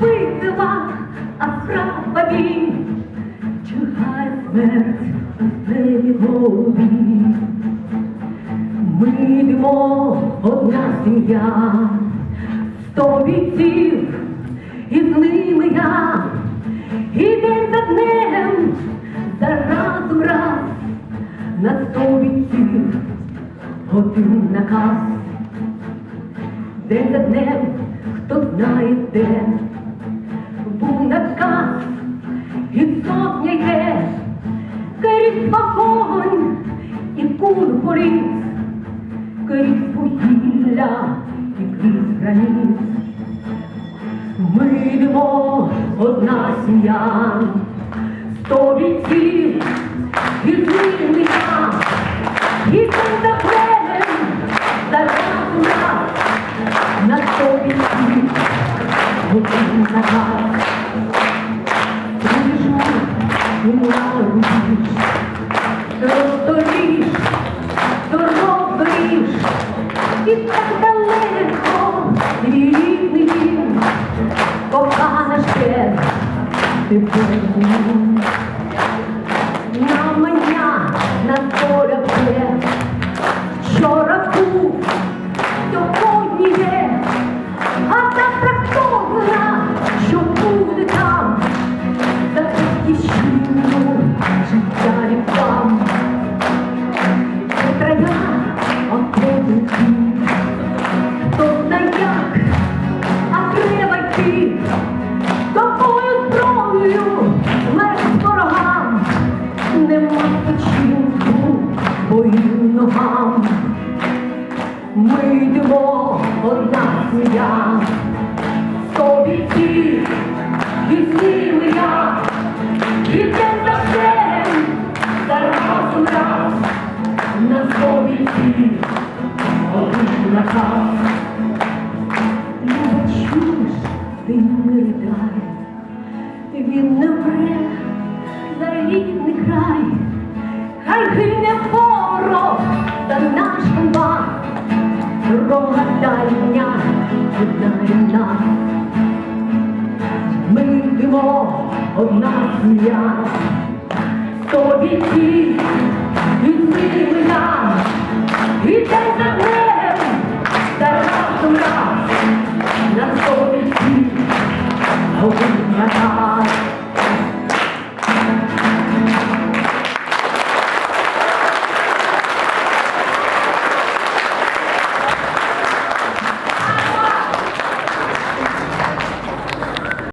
боротьба, а справа бій, чекає смерть у небі голові. Ми йдемо одна сім'я, сто бійців, і з ними я, і день за днем, за раз у раз, на сто бійців, один наказ. День за днем, хто знає де, крізь вогонь і куль горить, крізь вугілля і крізь граніт. Ми йдемо одна сім'я, сто бійців, ними я, і так далеко, і рідний дім, кохана ще, ти повернув. Ми йдемо одна сім'я, сто бійців, з я, день за днем, за раз у раз, на сто бійців, один наказ. Ну, чуєш, ти не ридай, він не вре за рідний край, хай гине ворог єднає нас. Ми йдемо одна сім'я, сто бійців,